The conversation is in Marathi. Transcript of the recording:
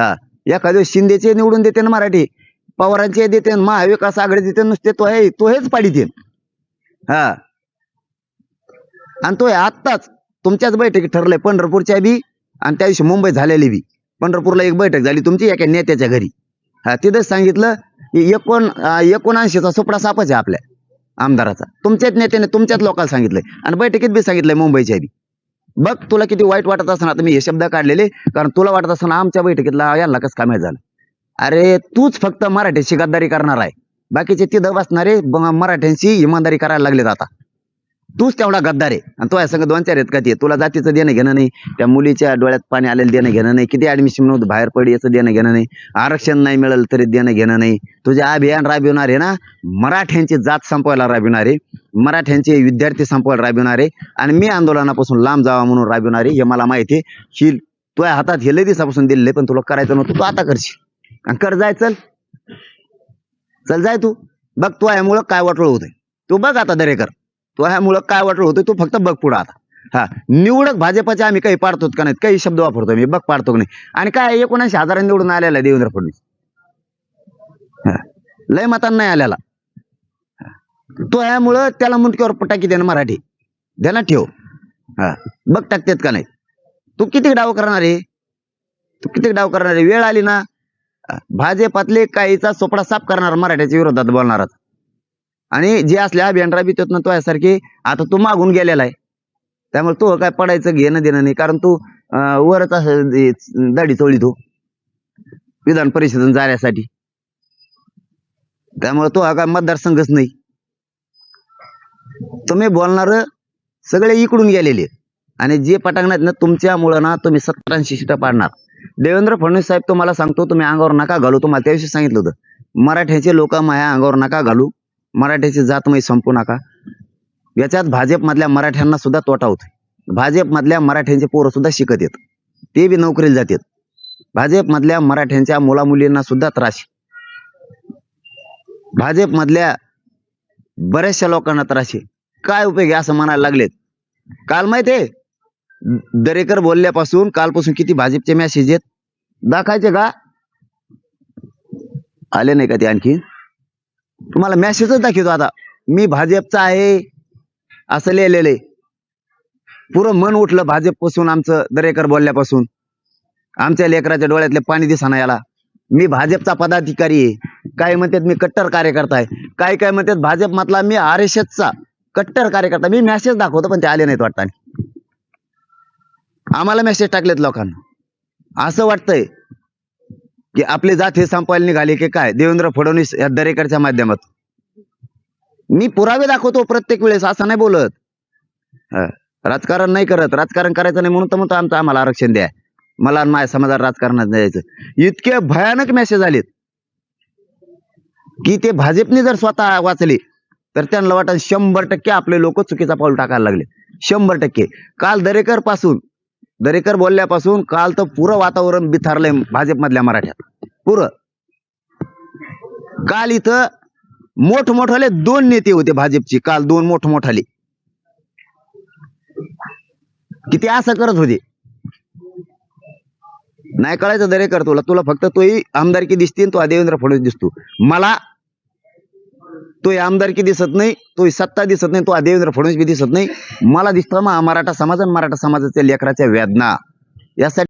हा. एखाद्या शिंदेचे निवडून देते ना मराठी पवारांचे देते महाविकास आघाडी देते नुसते तो आहे तो हेच पाडीते हा. आणि तो आहे आत्ताच तुमच्याच बैठकीत ठरलंय पंढरपूरच्या बी आणि त्या दिवशी मुंबई झालेली बी. पंढरपूरला एक बैठक झाली तुमची एका नेत्याच्या घरी. हा तिथंच सांगितलं की एकोण एकोणऐंशीचा सुपडा सापच आहे आपल्या आमदाराचा. तुमच्याच नेत्याने तुमच्याच लोकांना सांगितलंय आणि बैठकीत बी सांगितलंय मुंबईच्या बी. बघ तुला किती वाईट वाटत असणार आता मी हे शब्द काढलेले कारण तुला वाटत असताना आमच्या बैठकीतला यांना कसं काय झालं? अरे तूच फक्त मराठीशी गद्दारी करणार आहे. बाकीचे तिथं बसणारे मराठ्यांशी इमानदारी करायला लागलेत आता. तूच तेवढा गद्दार आहे. आणि तो या संग दोन चार आहेत का ते. तुला जातीचं देणं घेणं नाही. त्या मुलीच्या डोळ्यात पाणी आलेलं देणं घेणं नाही. किती ऍडमिशन नव्हतं बाहेर पडी याचं देणं घेणं नाही. आरक्षण नाही मिळालं तरी देणं घेणं नाही. तुझे अभियान राबविणार आहे ना मराठ्यांची जात संपवायला राबविणार आहे मराठ्यांचे विद्यार्थी संपवायला राबविणार आहे आणि मी आंदोलनापासून लांब जावा म्हणून राबविणार आहे हे मला माहिती आहे. ही तुझ्या हातात हे लय दिवसापासून दिले पण तुला करायचं नव्हतं. तू आता करशील. आणि कर जाय चल. चल जाय तू. बघ तू यामुळं काय वाटलं होतंय. तू बघ आता दरेकर. ह्यामुळं काय वाटलं होतं तो फक्त बघ पुढं आता. हा निवडक भाजपाचे आम्ही काही पाडतो का नाहीत काही शब्द वापरतो मी बघ पाडतो का नाही. आणि काय एकोणऐंशी हजारांनी निवडून आलेला आहे देवेंद्र फडणवीस. हा. लय मतांना नाही आलेला. तो ह्यामुळं त्याला मुंडक्यावर पटाकी देणं मराठी. ध्यानात ठेव. हा बघ टाकतेत का नाही. तू किती डाव करणार आहे? तू किती डाव करणार आहे? वेळ आली ना भाजपातले काहीचा सोपडा साफ करणार मराठ्याच्या विरोधात बोलणारा आणि जे असल्या अभियान राबवितात ना तो यासारखे आता तू मागून गेलेला आहे. त्यामुळे तो काय पडायचं घेणं देणं नाही. कारण तू वरच असं दाढी चोळी तो. विधान परिषदेतून जाण्यासाठी. त्यामुळे तो हा काय मतदारसंघच नाही. तुम्ही बोलणार सगळे इकडून गेलेले आणि जे पटांगणात ना तुमच्यामुळं ना तुम्ही सत्तर ऐंशी पाडणार. देवेंद्र फडणवीस साहेब तुम्हाला सांगतो तुम्ही अंगावर नका घालू. तुम्हाला त्याविषयी सांगितलं होतं. मराठ्याचे लोक माया अंगावर नका घालू. मराठ्याची जातमय संपू नका. याच्यात भाजपमधल्या मराठ्यांना सुद्धा तोटा होतोय. भाजपमधल्या मराठ्यांचे पोरं सुद्धा शिकत येत. ते बी नोकरीला जातात. भाजपमधल्या मराठ्यांच्या मुलामुलींना सुद्धा त्रास भाजपमधल्या बऱ्याचशा लोकांना त्रास आहे. काय उपयोग आहे असं म्हणायला लागलेत? काल माहिती आहे? दरेकर बोलल्यापासून कालपासून किती भाजपचे मॅसेज आहेत? दाखायचे का? आले नाही का ते आणखी? तुम्हाला मॅसेजच दाखवतो आता. मी भाजपचा आहे असं लिहिलेलं आहे पुरं मन उठलं भाजपपासून आमचं दरेकर बोलल्यापासून. आमच्या लेकराच्या डोळ्यातले पाणी दिसाना याला. मी भाजपचा पदाधिकारी आहे. काय म्हणतात मी कट्टर कार्यकर्ता आहे. काय काय म्हणतात भाजप मधला मी आर एस एसचा कट्टर कार्यकर्ता. मी मेसेज दाखवतो पण ते आले नाहीत वाटतं. आम्हाला मेसेज टाकलेत लोकांना. असं वाटतंय. की आपली जात हे संपवायला निघाली की काय? देवेंद्र फडणवीस या दरेकरच्या माध्यमातून. मी पुरावे दाखवतो प्रत्येक वेळेस असं नाही बोलत. राजकारण नाही करत. राजकारण करायचं नाही म्हणून तर म्हणतो आमचं आम्हाला आरक्षण द्या. मला आणि माझ्या समाजात राजकारणात द्यायचं इतके भयानक मेसेज आलेत. की ते भाजपने जर स्वतः वाचले तर त्यांना वाटत शंभर टक्के आपले लोक चुकीचा पाऊल टाकायला लागले. शंभर टक्के. काल दरेकरपासून दरेकर बोलल्यापासून काल तर पुरं वातावरण बिथारलंय भाजपमधल्या मराठ्यात. पुरं. काल इथं मोठमोठाले दोन नेते होते भाजपचे. काल दोन मोठमोठाले. किती असं करत होते? नाही कळायचं दरेकर तुला. तुला फक्त तोही आमदारकी दिसते तो देवेंद्र फडणवीस दिसतो. मला तो आमदारकी दिसत नाही तो सत्ता दिसत नाही तो देवेंद्र फडणवीस बी दिसत नाही. मला दिसतं मराठा समाज आणि मराठा समाजाच्या लेकराच्या वेदना. यासाठी